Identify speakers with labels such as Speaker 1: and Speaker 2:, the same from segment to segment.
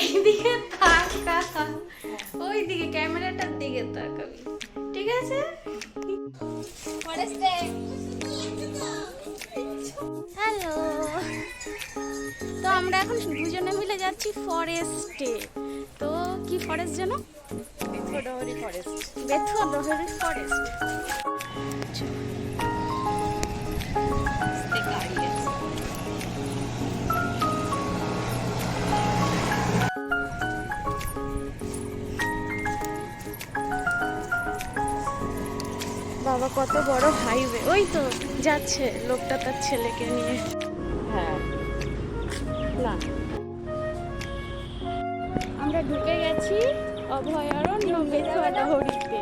Speaker 1: এইদিকে তাকা। ওই দিকে ক্যামেরাটার দিকে তাকাবি। ঠিক আছে? হ্যালো তো আমরা এখন দুজনে মিলে যাচ্ছি ফরেস্টে তো কি ফরেস্ট যেন
Speaker 2: বেথুয়াডহরি ফরেস্ট
Speaker 1: বেথুয়া ডহরি ফরেস্ট বাবা কত বড় হাইওয়ে ওই তো যাচ্ছে লোকটা তার ছেলেকে নিয়ে।
Speaker 2: হ্যাঁ। না।
Speaker 1: আমরা ঢুকে গেছি অভয়ারণ্য বেথুয়া ডহরিতে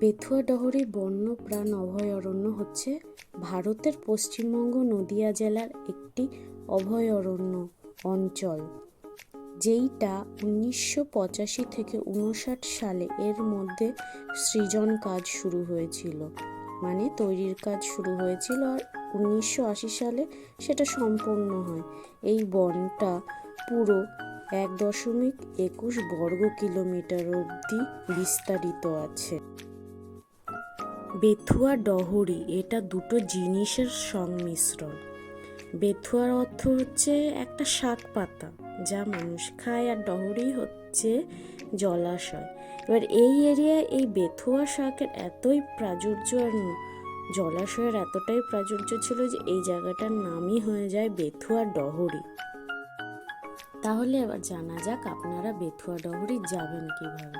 Speaker 3: বেথুয়া ডহরি বন্যপ্রাণ অভয়ারণ্য হচ্ছে ভারতের পশ্চিমবঙ্গ নদিয়া জেলার একটি অভয়ারণ্য অঞ্চল, যেইটা উনিশশো পঁচাশি থেকে উনষাট সালে এর মধ্যে সৃজন কাজ শুরু হয়েছিল। মানে তৈরির কাজ শুরু হয়েছিল আর উনিশশো আশি সালে সেটা সম্পন্ন হয়। এই বনটা পুরো এক দশমিক একুশ বর্গ কিলোমিটার অবধি বিস্তারিত আছে। বেথুয়া ডহরি, এটা দুটো জিনিসের সংমিশ্রণ। বেথুয়ার অর্থ হচ্ছে একটা শাক পাতা, যা মানুষ খায় আর ডহরি হচ্ছে জলাশয়। এবার এই এরিয়ায় এই বেথুয়া শাকের এতই প্রাচুর্য আর জলাশয়ের এতটাই প্রাচুর্য ছিল যে এই জায়গাটার নামই হয়ে যায় বেথুয়া ডহরি। তাহলে এবার জানা যাক আপনারা বেথুয়া ডহরি যাবেন কীভাবে।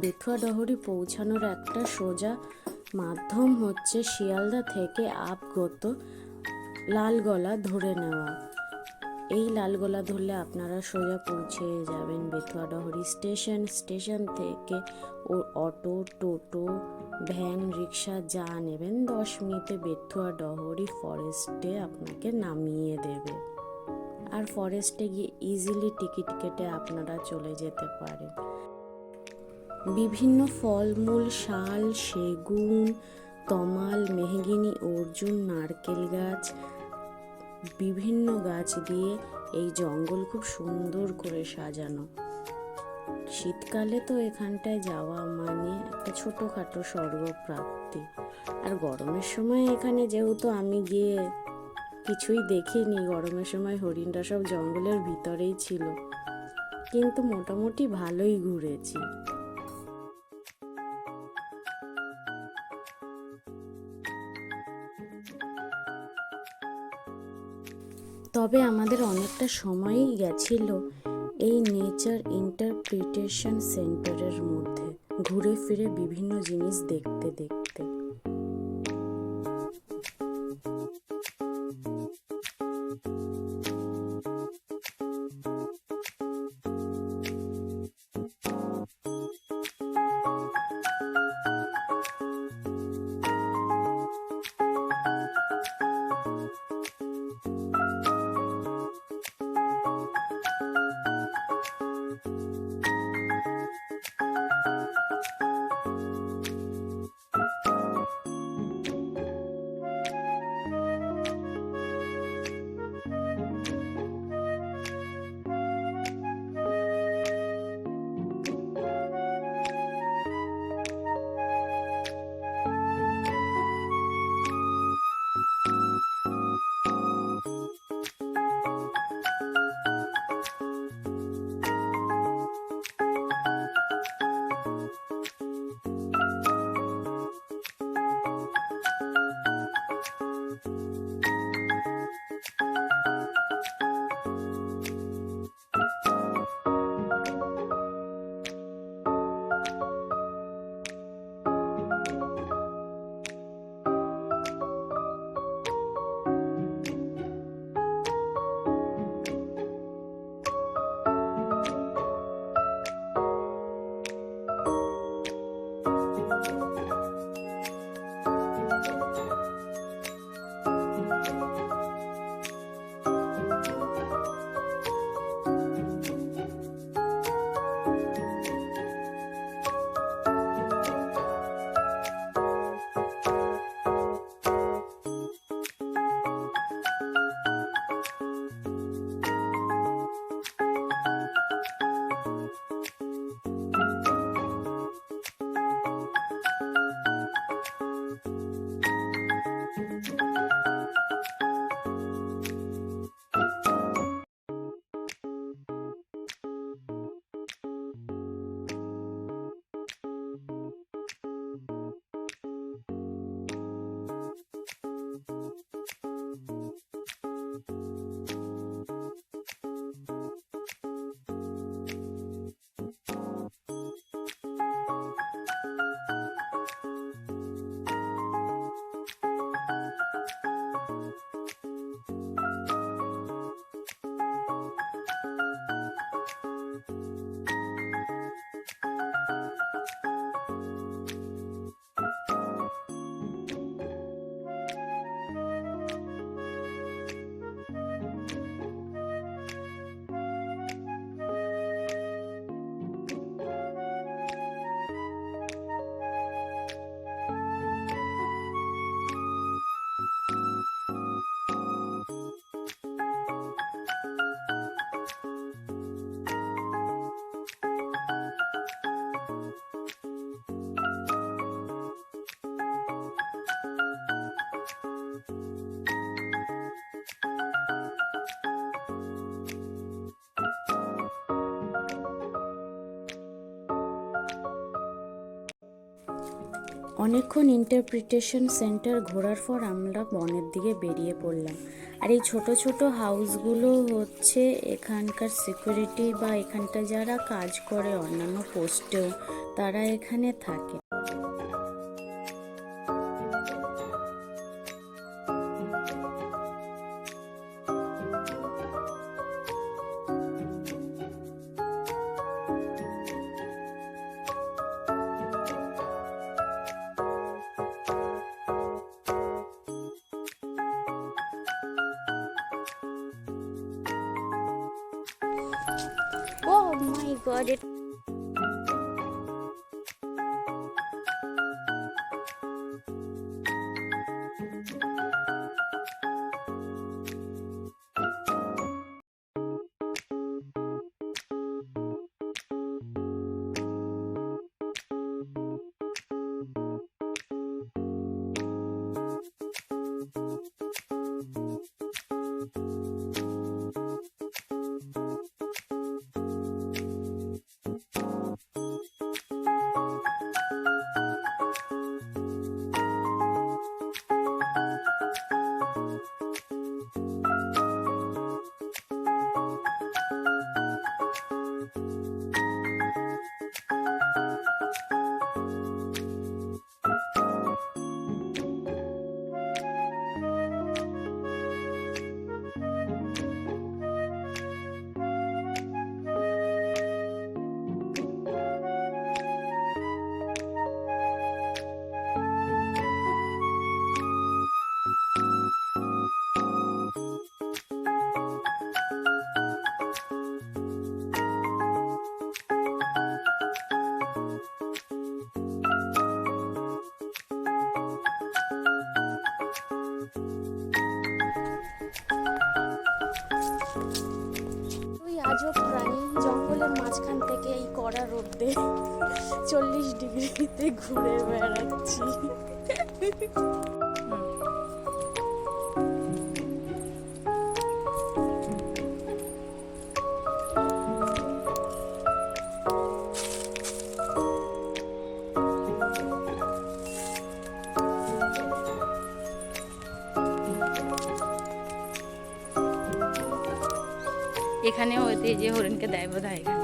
Speaker 3: বেথুয়া ডহরি পৌঁছানোর একটা সোজা মাধ্যম হচ্ছে শিয়ালদা থেকে আপগত লালগলা ধরে নেওয়া। এই লালগোলা ধরলে আপনারা সোজা পৌঁছে যাবেন বেথুয়া ডহরি স্টেশন। স্টেশন থেকে ও অটো, টোটো, ভ্যান রিক্সা যা নেবেন দশ মিনিটে বেথুয়া ডহরি ফরেস্টে আপনাকে নামিয়ে দেবে। আর ফরেস্টে গিয়ে ইজিলি টিকিট কেটে আপনারা চলে যেতে পারেন। বিভিন্ন ফলমূল শাল, সেগুন, তমাল, মেহগিনি, অর্জুন, নারকেল গাছ, বিভিন্ন গাছ দিয়ে এই জঙ্গল খুব সুন্দর করে সাজানো। শীতকালে তো এখানটায় যাওয়া মানে একটা ছোটোখাটো স্বর্গপ্রাপ্তি। আর গরমের সময় এখানে যেহেতু আমি গিয়ে কিছুই দেখিনি, গরমের সময় হরিণরা সব জঙ্গলের ভিতরেই ছিল। কিন্তু মোটামুটি ভালোই ঘুরেছি। তবে আমাদের অনেকটা সময়ই গেছিল এই নেচার ইন্টারপ্রিটেশন সেন্টারের মধ্যে, ঘুরে ফিরে বিভিন্ন জিনিস দেখতে দেখতে। অনেকক্ষণ ইন্টারপ্রিটেশন সেন্টার ঘোরার পর আমরা বনের দিকে বেরিয়ে পড়লাম। আর এই ছোট ছোট হাউসগুলো হচ্ছে এখানকার সিকিউরিটি বা এখানটা যারা কাজ করে, অন্যান্য পোস্টেও তারা এখানে থাকে।
Speaker 1: got it চল্লিশ ডিগ্রিতে ঘুরে বেড়াচ্ছি।
Speaker 2: এখানে হয়তো যে হরিণকে দেয় বোধ হ্যাঁ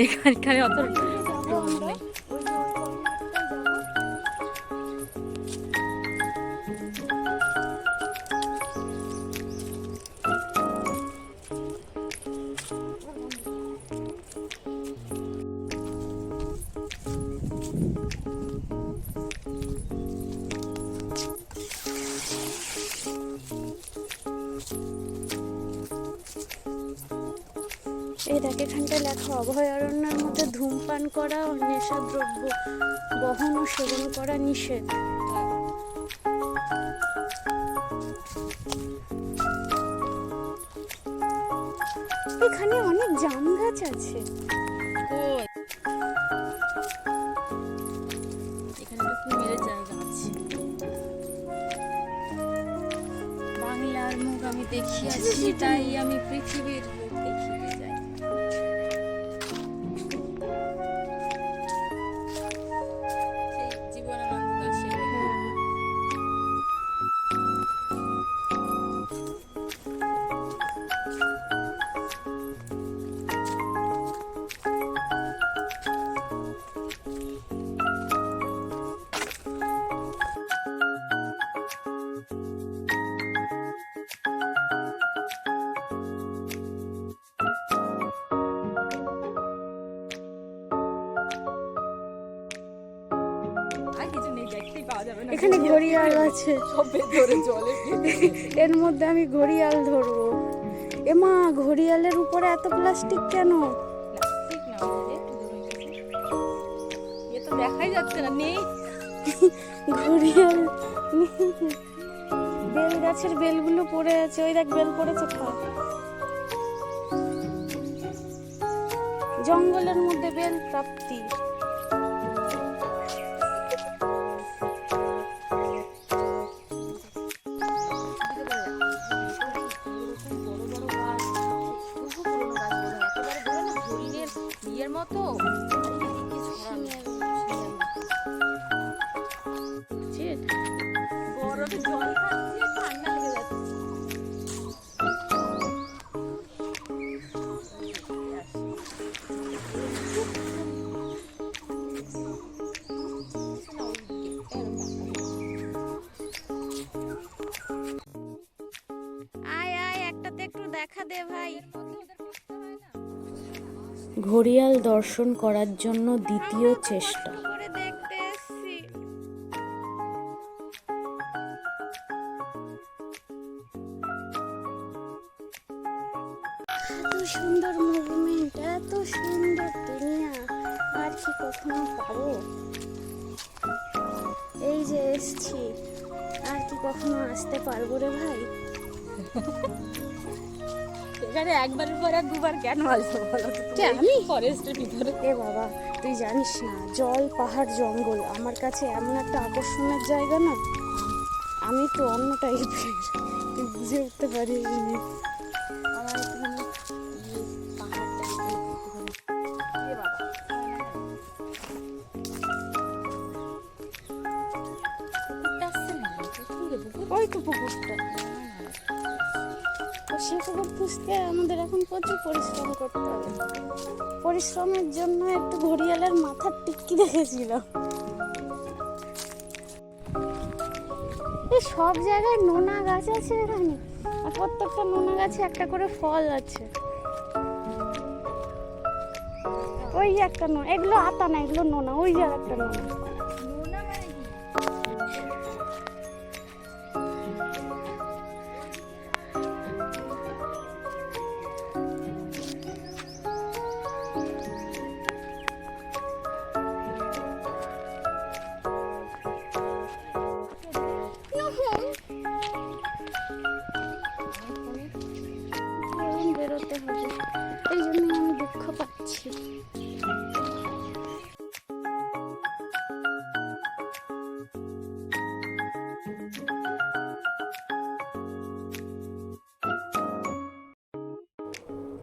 Speaker 2: এখানখানে অত রোদ নেই
Speaker 1: এই দেখ এখানটায় লেখা অভয়ারণ্যের মধ্যে ধূমপান করা ও নেশাদ্রব্য বহন ও সেবন করা নিষেধ। এখানে অনেক জাম গাছ আছে।
Speaker 2: বাংলার মুখ আমি দেখিয়াছি তাই আমি পৃথিবীর
Speaker 1: এখানে ঘড়িয়াল আছে। এর মধ্যে আমি ঘড়িয়াল ধরবো। এমা ঘড়িয়ালের উপরে এত প্লাস্টিক কেন?
Speaker 2: দেখাই যাচ্ছে না নেই।
Speaker 1: ঘড়িয়াল বেল গাছের বেলগুলো পড়ে আছে। ওই দেখ বেল পড়েছে খা। জঙ্গলের মধ্যে বেল প্রাপ্তি। দেখা দে ভাই।
Speaker 3: ঘড়িয়াল দর্শন করার জন্য দ্বিতীয় চেষ্টা।
Speaker 2: দুবার কেন আসব বলো
Speaker 1: আমি?
Speaker 2: ফরেস্টের ভিতরে।
Speaker 1: এ বাবা তুই জানিস না জল পাহাড় জঙ্গল আমার কাছে এমন একটা আকর্ষণের জায়গা না আমি তো অন্য টাইপের তুই বুঝে উঠতে পারিস প্রচুর পরিশ্রম করতে হবে। পরিশ্রমের জন্য একটু ঘড়িয়ালের মাথার টিক্কি দেখেছিলাম এই সব জায়গায় নোনা গাছ আছে এখানে। আর প্রত্যেকটা নোনা গাছে একটা করে ফল আছে। ওই একটা নোনা, এগুলো আতা না, এগুলো নোনা, ওই যে একটা নোনা।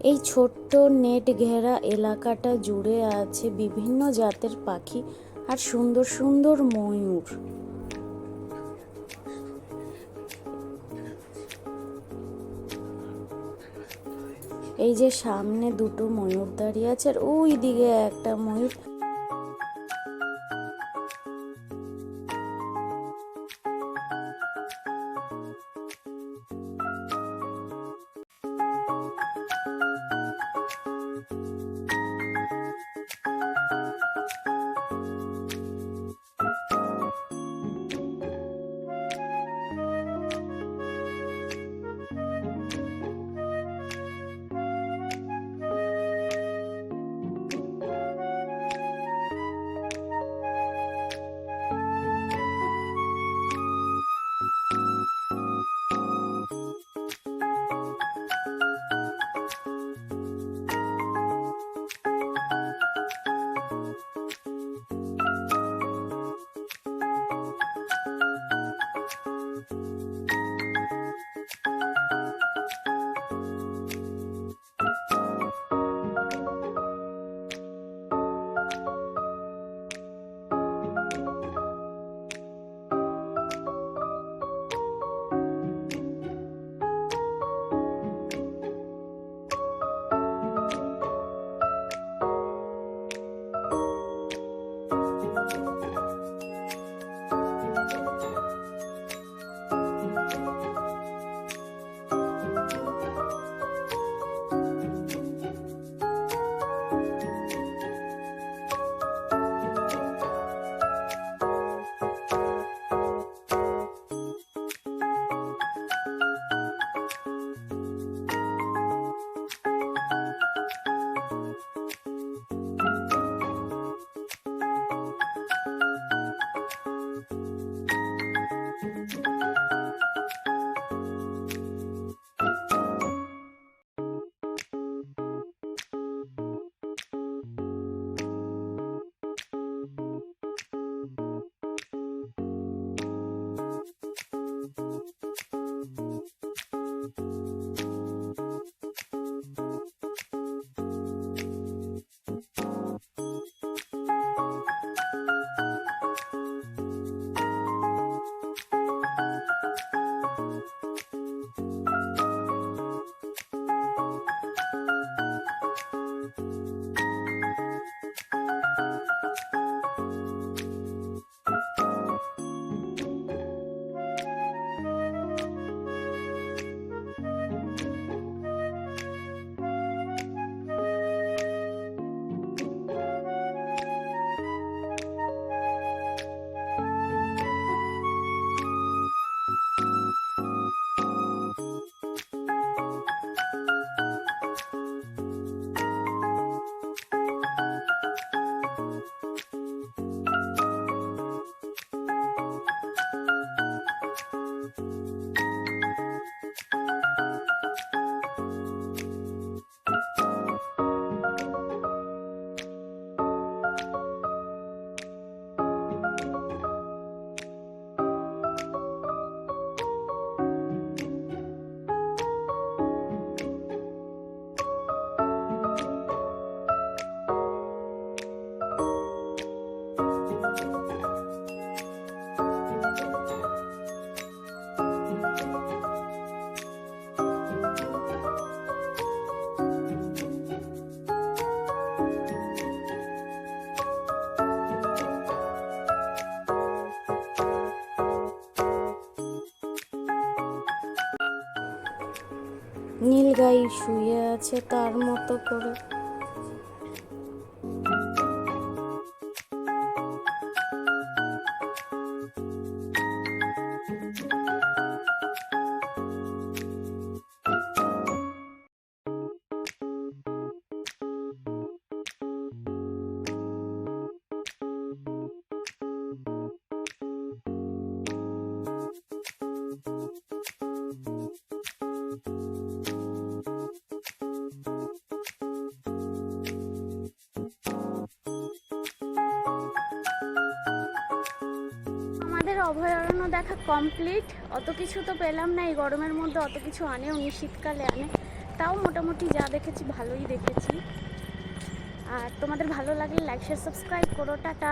Speaker 1: এই
Speaker 3: ছোট্ট নেট ঘেরা এলাকাটা জুড়ে আছে বিভিন্ন জাতের পাখি আর সুন্দর সুন্দর ময়ূর। এই যে সামনে দুটো ময়ূর দাঁড়িয়ে আছে আর ওই দিকে একটা ময়ূর
Speaker 1: শুয়ে আছে তার মতো করে। অভয়ারণ্য দেখা কমপ্লিট অত কিছু তো পেলাম না, এই গরমের মধ্যে অত কিছু আনে, উনি শীতকালে আনে। তাও মোটামুটি যা দেখেছি, ভালোই দেখেছি। আর তোমাদের ভালো লাগলে লাইক শেয়ার সাবস্ক্রাইব করো, টাটা।